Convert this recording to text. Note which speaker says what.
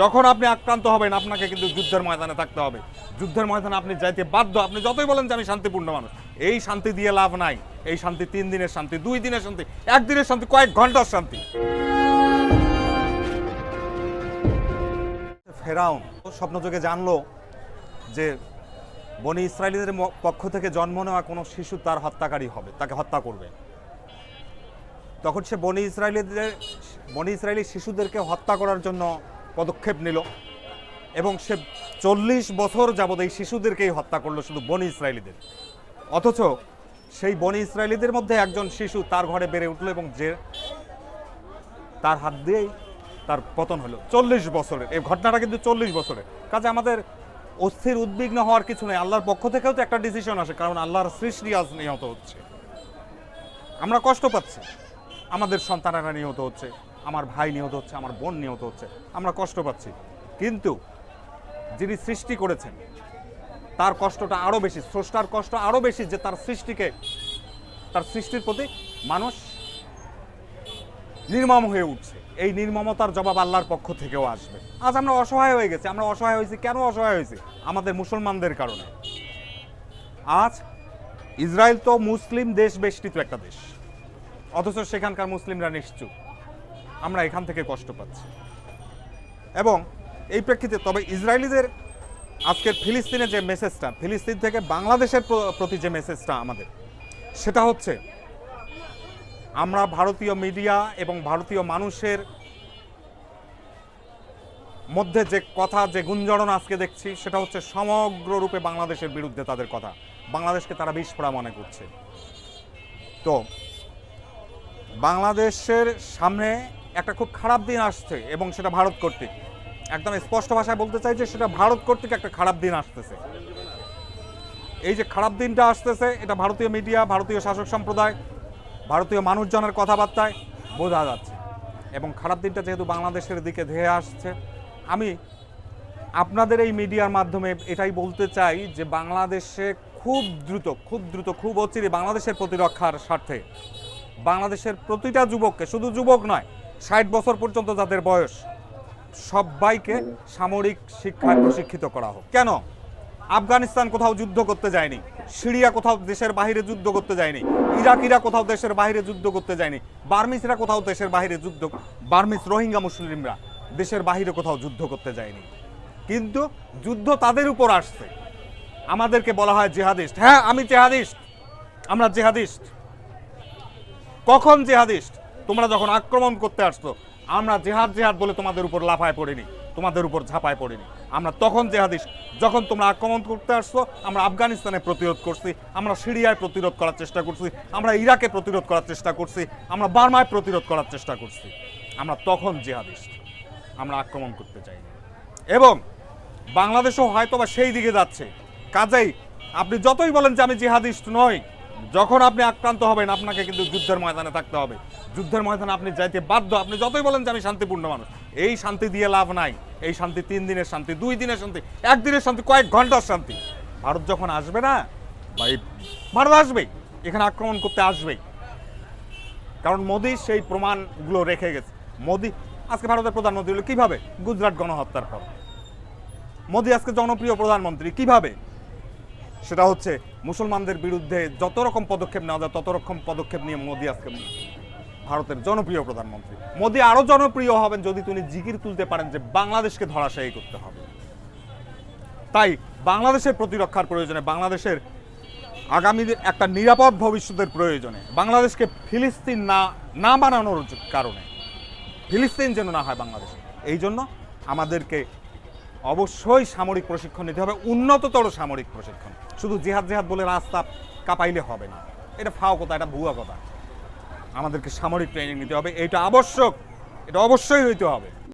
Speaker 1: যখন আপনি আক্রান্ত হবেন, আপনাকে কিন্তু যুদ্ধের ময়দানে থাকতে হবে। যুদ্ধের ময়দানে আপনি যাইতে বাধ্য, আপনি যতই বলেন যে আমি শান্তিপূর্ণ মানুষ, এই শান্তি দিয়ে লাভ নাই। এই শান্তি তিন দিনের শান্তি, দুই দিনের শান্তি একদিনের শান্তি, কয়েক ঘণ্টার শান্তি। ফেরাউন স্বপ্নযোগে জানলো যে বনি ইসরায়েলিদের পক্ষ থেকে জন্ম নেওয়া কোনো শিশু তার হত্যাকারী হবে, তাকে হত্যা করবে। তখন সে বনি ইসরায়েলিদের বনি ইসরায়েলি শিশুদেরকে হত্যা করার জন্য পদক্ষেপ নিল এবং সে চল্লিশ বছর যাবৎ এই শিশুদেরকেই হত্যা করল শুধু বনি ইসরায়েলিদের। অথচ সেই বনি ইসরায়েলিদের মধ্যে একজন শিশু তার ঘরে বেড়ে উঠল এবং যে তার হাত দিয়েই তার পতন হলো। চল্লিশ বছরের, এই ঘটনাটা কিন্তু চল্লিশ বছরের। কাজে আমাদের অস্থির উদ্বিগ্ন হওয়ার কিছু নেই, আল্লাহর পক্ষ থেকেও তো একটা ডিসিশন আসে, কারণ আল্লাহর সৃষ্টি আজ নিহত হচ্ছে। আমরা কষ্ট পাচ্ছি, আমাদের সন্তানেরা নিহত হচ্ছে। আমার ভাই নিহত হচ্ছে, আমার বোন নিহত হচ্ছে, আমরা কষ্ট পাচ্ছি। কিন্তু যিনি সৃষ্টি করেছেন, তার কষ্টটা আরও বেশি, স্রষ্টার কষ্ট আরও বেশি যে তার সৃষ্টিকে, তার সৃষ্টির প্রতি মানুষ নির্মম হয়ে উঠছে। এই নির্মমতার জবাব আল্লাহর পক্ষ থেকেও আসবে। আজ আমরা অসহায় হয়ে গেছি, আমরা অসহায় হয়েছি, কেন অসহায় হয়েছি? আমাদের মুসলমানদের কারণে। আজ ইসরায়েল তো মুসলিম দেশ বেষ্টিত একটা দেশ। অথচ সেখানকার মুসলিমরা নিশ্চুপ। আমরা এখান থেকে কষ্ট পাচ্ছি। এবং এই প্রেক্ষিতে তবে ইসরায়েলিদের আজকের ফিলিস্তিনে যে মেসেজটা ফিলিস্তিন থেকে বাংলাদেশের প্রতি যে মেসেজটা আমাদের, সেটা হচ্ছে আমরা ভারতীয় মিডিয়া এবং ভারতীয় মানুষের মধ্যে যে কথা, যে গুঞ্জরণ আজকে দেখছি, সেটা হচ্ছে সমগ্র রূপে বাংলাদেশের বিরুদ্ধে তাদের কথা। বাংলাদেশকে তারা বিস্ফোরা মনে করছে। তো বাংলাদেশের সামনে একটা খুব খারাপ দিন আসছে এবং সেটা ভারত কর্তৃক। একদম স্পষ্ট ভাষায় বলতে চাই যে সেটা ভারত কর্তৃক একটা খারাপ দিন আসতেছে। এই যে খারাপ দিনটা আসতেছে, এটা ভারতীয় মিডিয়া, ভারতীয় শাসক সম্প্রদায়, ভারতীয় মানুষজনের কথাবার্তায় বোঝা যাচ্ছে। এবং খারাপ দিনটা যেহেতু বাংলাদেশের দিকে ধেয়ে আসছে, আমি আপনাদের এই মিডিয়ার মাধ্যমে এটাই বলতে চাই যে বাংলাদেশে খুব দ্রুত খুব দ্রুত, খুব অচিরে বাংলাদেশের প্রতিরক্ষার স্বার্থে বাংলাদেশের প্রতিটা যুবককে, শুধু যুবক নয় ষাট বছর পর্যন্ত যাদের বয়স, সবাইকে সামরিক শিক্ষায় প্রশিক্ষিত করা হোক। কেন? আফগানিস্তান কোথাও যুদ্ধ করতে যায়নি, সিরিয়া কোথাও দেশের বাইরে যুদ্ধ করতে যায়নি, ইরাকিরা কোথাও দেশের বাইরে যুদ্ধ করতে যায়নি বার্মিসরা কোথাও দেশের বাইরে যুদ্ধ বার্মিস রোহিঙ্গা মুসলিমরা দেশের বাইরে কোথাও যুদ্ধ করতে যায়নি। কিন্তু যুদ্ধ তাদের উপর আসছে। আমাদেরকে বলা হয় জেহাদিস্ট। হ্যাঁ আমি জেহাদিস্ট। আমরা জেহাদিস্ট। কখন জেহাদিস্ট? তোমরা যখন আক্রমণ করতে আসতো আমরা জেহাদ জেহাদ বলে তোমাদের উপর লাফায় পড়িনি, তোমাদের উপর ঝাঁপায় পড়িনি। আমরা তখন জেহাদিস্ট যখন তোমরা আক্রমণ করতে আসছো, আমরা আফগানিস্তানে প্রতিরোধ করছি, আমরা সিরিয়ায় প্রতিরোধ করার চেষ্টা করছি, আমরা ইরাকে প্রতিরোধ করার চেষ্টা করছি, আমরা বার্মায় প্রতিরোধ করার চেষ্টা করছি। আমরা তখন জেহাদিস্ট আমরা আক্রমণ করতে চাইনি। এবং বাংলাদেশও হয়তো বা সেই দিকে যাচ্ছে। কাজেই আপনি যতই বলেন যে আমি জিহাদিস্ট নই যখন আপনি আক্রান্ত হবেন, আপনাকে কিন্তু যুদ্ধের ময়দানে থাকতে হবে। যুদ্ধের ময়দানে আপনি যাইতে বাধ্য। আপনি যতই বলেন যে আমি শান্তিপূর্ণ মানুষ, এই শান্তি দিয়ে লাভ নাই। এই শান্তি তিন দিনের শান্তি, দুই দিনের শান্তি, একদিনের শান্তি, কয়েক ঘণ্টার শান্তি। ভারত যখন আসবে না বা এই ভারত আসবেই। এখানে আক্রমণ করতে আসবেই। কারণ মোদি সেই প্রমাণগুলো রেখে গেছে। মোদি, আজকে ভারতের প্রধানমন্ত্রী হলো কীভাবে? গুজরাট গণহত্যার পর। মোদী আজকে জনপ্রিয় প্রধানমন্ত্রী কীভাবে? সেটা হচ্ছে মুসলমানদের বিরুদ্ধে যত রকম পদক্ষেপ নেওয়া যায় তত রকম পদক্ষেপ নিয়ে মোদি আজকে ভারতের জনপ্রিয় প্রধানমন্ত্রী। মোদি আরও জনপ্রিয় হবেন যদি তিনি জিকির তুলতে পারেন যে বাংলাদেশকে ধরাশায়ী করতে হবে। তাই বাংলাদেশের প্রতিরক্ষার প্রয়োজনে, বাংলাদেশের আগামী একটা নিরাপদ ভবিষ্যতের প্রয়োজনে, বাংলাদেশকে ফিলিস্তিন না না বানানোর কারণে, ফিলিস্তিন যেন না হয় বাংলাদেশ। এই জন্য আমাদেরকে অবশ্যই সামরিক প্রশিক্ষণ নিতে হবে, উন্নততর সামরিক প্রশিক্ষণ। শুধু জেহাদ জেহাদ বলে রাস্তা কাঁপাইলে হবে না। এটা ফাও কথা, এটা ভুয়া কথা। আমাদেরকে সামরিক ট্রেনিং নিতে হবে, এটা আবশ্যক, এটা অবশ্যই হইতে হবে।